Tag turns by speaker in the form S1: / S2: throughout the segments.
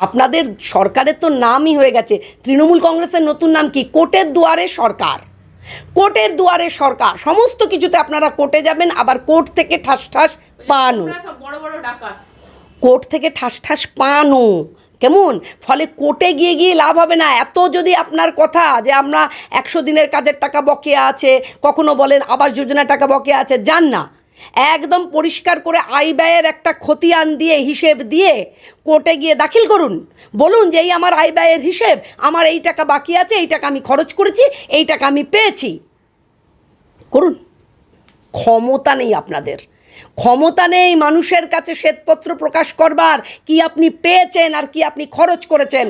S1: আপনাদের সরকারের তো নামই হয়ে গেছে। তৃণমূল কংগ্রেসের নতুন নাম কি? কোর্টের দুয়ারে সরকার। কোর্টের দুয়ারে সরকার। সমস্ত কিছুতে আপনারা কোর্টে যাবেন আবার কোর্ট থেকে ঠাস ঠাস
S2: ডাকাত।
S1: কোর্ট থেকে ঠাস ঠাস পানও কেমন? ফলে কোর্টে গিয়ে গিয়ে লাভ হবে না। এত যদি আপনার কথা যে আমরা একশো দিনের কাজের টাকা বকেয়া আছে কখনো বলেন আবাস যোজনা টাকা বকেয়া আছে যান না। একদম পরিষ্কার করে আয় ব্যয়ের একটা খতিয়ান দিয়ে হিসেব দিয়ে কোর্টে গিয়ে দাখিল করুন। বলুন যে এই আমার আয় ব্যয়ের হিসেব আমার এই টাকা বাকি আছে এই টাকা আমি খরচ করেছি এই টাকা আমি পেয়েছি। করুন। ক্ষমতা নেই আপনাদের। ক্ষমতা নেই মানুষের কাছে শ্বেতপত্র প্রকাশ করবার কি আপনি পেয়েছেন আর কি আপনি খরচ করেছেন।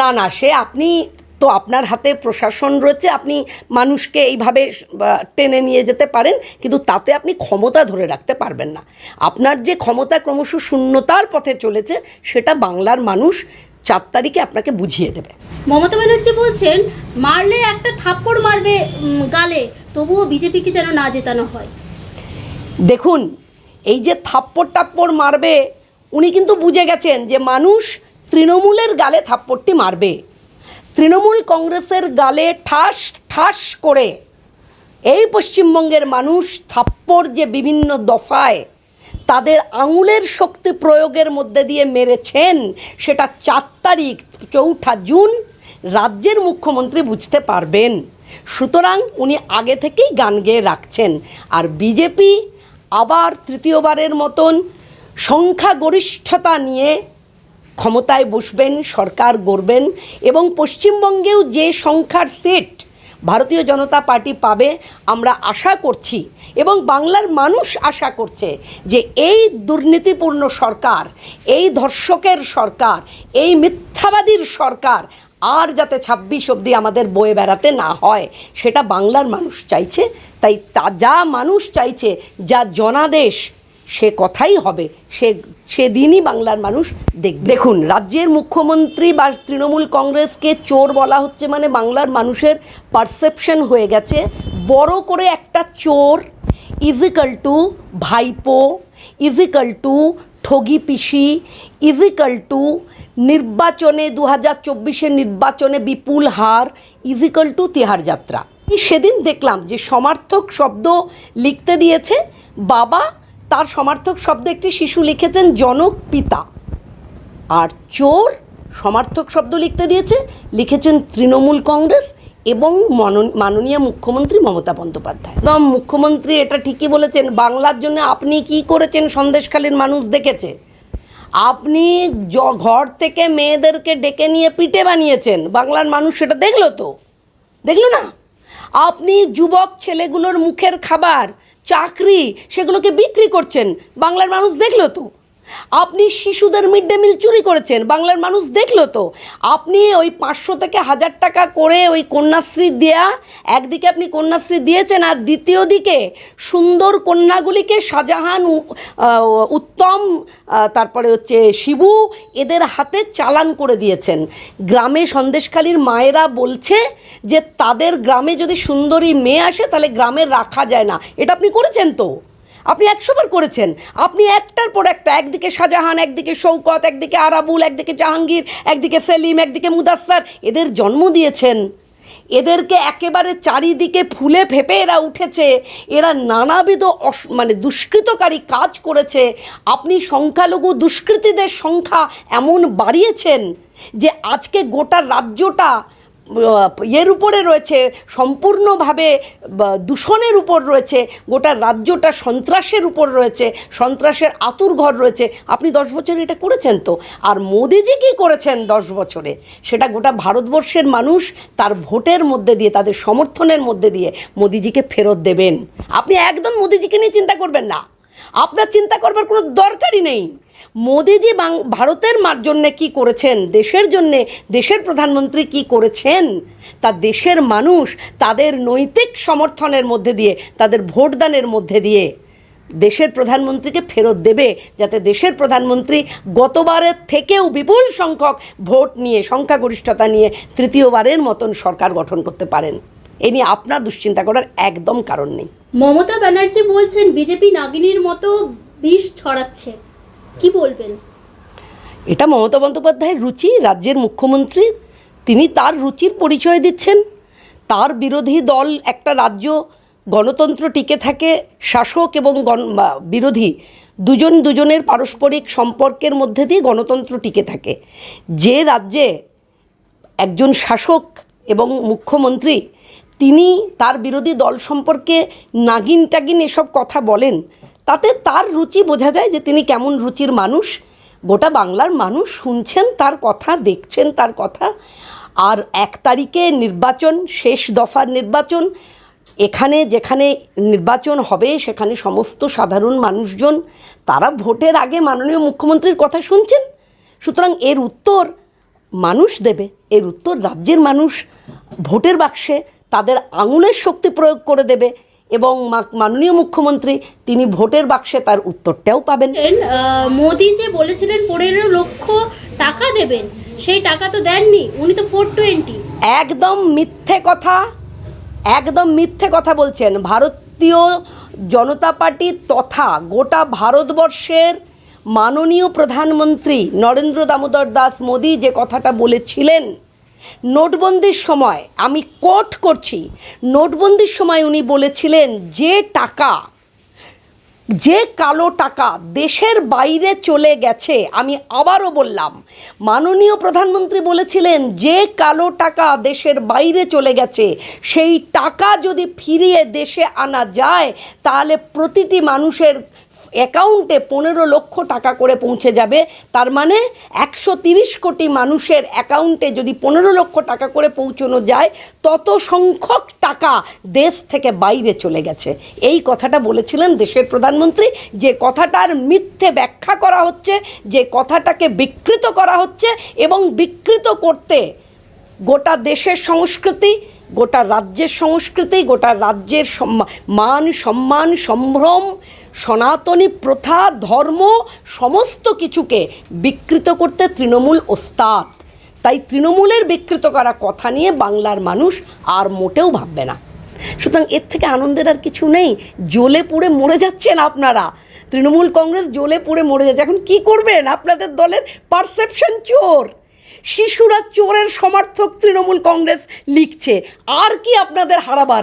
S1: না না সে আপনি তো আপনার হাতে প্রশাসন রয়েছে আপনি মানুষকে এইভাবে টেনে নিয়ে যেতে পারেন কিন্তু তাতে আপনি ক্ষমতা ধরে রাখতে পারবেন না। আপনার যে ক্ষমতা ক্রমশ শূন্যতার পথে চলেছে সেটা বাংলার মানুষ চার তারিখে আপনাকে বুঝিয়ে দেবে।
S3: মমতা ব্যানার্জি বলছেন মারলে একটা থাপ্পড় মারবে গালে তবুও বিজেপিকে যেন না জেতানো হয়।
S1: দেখুন এই যে থাপ্পড় টাপ্পড় মারবে উনি কিন্তু বুঝে গেছেন যে মানুষ তৃণমূলের গালে থাপ্পড়টি মারবে। তৃণমূল কংগ্রেসের গালে ঠাস ঠাস করে এই পশ্চিমবঙ্গের মানুষ থাপ্পড় যে বিভিন্ন দফায় তাদের আঙুলের শক্তি প্রয়োগের মধ্যে দিয়ে মেরেছেন, সেটা চার তারিখ, চৌঠা জুন, রাজ্যের মুখ্যমন্ত্রী বুঝতে পারবেন। সুতরাং উনি আগে থেকেই গান গেয়ে রাখছেন। আর বিজেপি আবার তৃতীয়বারের মতন সংখ্যাগরিষ্ঠতা নিয়ে ক্ষমতায় বসবেন, সরকার গড়বেন এবং পশ্চিমবঙ্গেও যে সংখ্যার সেট ভারতীয় জনতা পার্টি পাবে, আমরা আশা করছি এবং বাংলার মানুষ আশা করছে যে এই দুর্নীতিপূর্ণ সরকার, এই ধর্ষকের সরকার, এই মিথ্যাবাদীর সরকার আর যাতে ছাব্বিশ অবধি আমাদের বয়ে বেড়াতে না হয়, সেটা বাংলার মানুষ চাইছে। তাই তা, যা মানুষ চাইছে, যা জনাদেশ সে কথাই হবে। সে, সেদিনই বাংলার মানুষ দেখ দেখুন, রাজ্যের মুখ্যমন্ত্রী বা তৃণমূল কংগ্রেসকে চোর বলা হচ্ছে মানে বাংলার মানুষের পারসেপশন হয়ে গেছে। বড় করে একটা চোর ইজিক্যাল টু ভাইপো ইজিক্যাল টু ঠগি পিসি ইজিক্যাল টু নির্বাচনে দু হাজার চব্বিশের নির্বাচনে বিপুল হার ইজিক্যাল টু তিহার যাত্রা। সেদিন দেখলাম যে সমার্থক শব্দ লিখতে দিয়েছে, বাবা তার সমার্থক শব্দ একটি শিশু লিখেছেন জনক পিতা। আর চোর সমার্থক শব্দ লিখতে দিয়েছে, লিখেছেন তৃণমূল কংগ্রেস এবং মনন- মাননীয় মুখ্যমন্ত্রী মমতা বন্দ্যোপাধ্যায়। একদম মুখ্যমন্ত্রী এটা ঠিকই বলেছেন, বাংলার জন্য আপনি কি করেছেন সন্দেশকালীন মানুষ দেখেছে? আপনি ঘর থেকে মেয়েদেরকে ডেকে নিয়ে পিঠে বানিয়েছেন, বাংলার মানুষ সেটা দেখল তো? দেখল না? আপনি যুবক ছেলেগুলোর মুখের খাবার চাকরি সেগুলোকে বিক্রি করছেন। বাংলার মানুষ দেখল তো। আপনি শিশুদের মিড ডে মিল চুরি করেছেন, বাংলার মানুষ দেখল তো। আপনি ওই পাঁচশো থেকে হাজার টাকা করে ওই কন্যাশ্রী দেয়া, একদিকে আপনি কন্যাশ্রী দিয়েছেন আর দ্বিতীয় দিকে সুন্দর কন্যাগুলিকে শাহজাহান উত্তম তারপরে হচ্ছে শিবু, এদের হাতে চালান করে দিয়েছেন। গ্রামে সন্দেশখালীর মায়েরা বলছে যে তাদের গ্রামে যদি সুন্দরী মেয়ে আসে, তাহলে গ্রামে রাখা যায় না। এটা আপনি করেছেন তো? আপনি একশোবার করেছেন। আপনি একটার পর একটা, একদিকে শাহজাহান, একদিকে শৌকত একদিকে আরাবুল, একদিকে জাহাঙ্গীর, একদিকে সেলিম, একদিকে মুদাস্সার, এদের জন্ম দিয়েছেন। এদেরকে একেবারে চারিদিকে ফুলে ফেপে এরা উঠেছে। এরা নানাবিধ অস- মানে দুষ্কৃতকারী কাজ করেছে। আপনি সংখ্যালঘু দুষ্কৃতীদের সংখ্যা এমন বাড়িয়েছেন যে আজকে গোটা রাজ্যটা ইয়ের উপরে রয়েছে, সম্পূর্ণভাবে দূষণের উপর রয়েছে, গোটা রাজ্যটা সন্ত্রাসের উপর রয়েছে, সন্ত্রাসের আতুর ঘর রয়েছে। আপনি দশ বছরে এটা করেছেন তো? আর মোদিজি কী করেছেন দশ বছরে? সেটা গোটা ভারতবর্ষের মানুষ তার ভোটের মধ্যে দিয়ে, তাদের সমর্থনের মধ্যে দিয়ে মোদিজিকে ফেরত দেবেন। আপনি একদম মোদিজিকে নিয়ে চিন্তা করবেন না। আপনার চিন্তা করবার কোনো দরকারই নেই। মোদিজি বাং, ভারতের মার জন্যে কী করেছেন? দেশের জন্যে, দেশের প্রধানমন্ত্রী কি করেছেন? তা দেশের মানুষ তাদের নৈতিক সমর্থনের মধ্যে দিয়ে, তাদের ভোটদানের মধ্যে দিয়ে দেশের প্রধানমন্ত্রীকে ফেরত দেবে, যাতে দেশের প্রধানমন্ত্রী গতবারের থেকেও বিপুল সংখ্যক ভোট নিয়ে, সংখ্যাগরিষ্ঠতা নিয়ে তৃতীয়বারের মতন সরকার গঠন করতে পারেন। এ নিয়ে আপনার দুশ্চিন্তা করার একদম কারণ নেই।
S3: মমতা ব্যানার্জি বলছেন বিজেপি নাগিনীর মতো বিষ ছড়াচ্ছে। কি বলবেন?
S1: এটা মমতা বন্দ্যোপাধ্যায়ের রুচি রাজ্যের মুখ্যমন্ত্রী তিনি তার রুচির পরিচয় দিচ্ছেন। তার বিরোধী দল একটা রাজ্য গণতন্ত্র টিকে থাকে শাসক এবং গণ বিরোধী দুজন দুজনের পারস্পরিক সম্পর্কের মধ্যে দিয়ে গণতন্ত্র টিকে থাকে। যে রাজ্যে একজন শাসক এবং মুখ্যমন্ত্রী তিনি তার বিরোধী দল সম্পর্কে নাগিন টাগিন এসব কথা বলেন। তাতে তার রুচি বোঝা যায় যে তিনি কেমন রুচির মানুষ। গোটা বাংলার মানুষ শুনছেন তার কথা, দেখছেন তার কথা। আর এক তারিখে নির্বাচন, শেষ দফার নির্বাচন, এখানে যেখানে নির্বাচন হবে, সেখানে সমস্ত সাধারণ মানুষজন, তারা ভোটের আগে মাননীয় মুখ্যমন্ত্রীর কথা শুনছেন। সুতরাং এর উত্তর মানুষ দেবে, এর উত্তর রাজ্যের মানুষ ভোটের বাক্সে তাদের আঙুলের শক্তি প্রয়োগ করে দেবে এবং মাননীয় মুখ্যমন্ত্রী তিনি ভোটের বাক্সে তার উত্তরটাও পাবেন।
S3: মোদি যে বলেছিলেন পনেরো লক্ষ টাকা দেবেন সেই টাকা তো দেননি উনি তো ফোর টোয়েন্টি
S1: একদম মিথ্যে কথা একদম মিথ্যে কথা বলছেন। ভারতীয় জনতা পার্টি তথা গোটা ভারতবর্ষের মাননীয় প্রধানমন্ত্রী নরেন্দ্র দামোদর দাস মোদী যে কথাটা বলেছিলেন নোটবন্দির সময় আমি কোট করছি। নোটবন্দির সময় উনি বলেছিলেন, যে টাকা, যে কালো টাকা দেশের বাইরে চলে গেছে, আমি আবারও বললাম। মাননীয় প্রধানমন্ত্রী বলেছিলেন, যে কালো টাকা দেশের বাইরে চলে গেছে, সেই টাকা যদি ফিরিয়ে দেশে আনা যায়, তাহলে প্রতিটি মানুষের অ্যাকাউন্টে পনেরো লক্ষ টাকা করে পৌঁছে যাবে। তার মানে একশো তিরিশ কোটি মানুষের অ্যাকাউন্টে যদি পনেরো লক্ষ টাকা করে পৌঁছানো যায়, তত সংখ্যক টাকা দেশ থেকে বাইরে চলে গেছে। এই কথাটা বলেছিলেন দেশের প্রধানমন্ত্রী। যে কথাটার মিথ্যে ব্যাখ্যা করা হচ্ছে, যে কথাটাকে বিকৃত করা হচ্ছে এবং বিকৃত করতে গোটা দেশের সংস্কৃতি গোটা রাজ্যের সংস্কৃতি, গোটা রাজ্যের মান, সম্মান, সম্ভ্রম, সনাতনী প্রথা, ধর্ম, সমস্ত কিছুকে বিকৃত করতে তৃণমূল ওস্তাদ। তাই তৃণমূলের বিকৃত করা কথা নিয়ে বাংলার মানুষ আর মোটেও ভাববে না। সুতরাং এর থেকে আনন্দের আর কিছু নেই। জ্বলে পুড়ে মরে যাচ্ছেন আপনারা। তৃণমূল কংগ্রেস জ্বলে পুড়ে মরে যাচ্ছে। এখন কি করবেন? আপনাদের দলের পারসেপশন চোর। শিশুরা চোরের সমর্থক তৃণমূল কংগ্রেস লিখছে। আর কি আপনাদের হারাবার?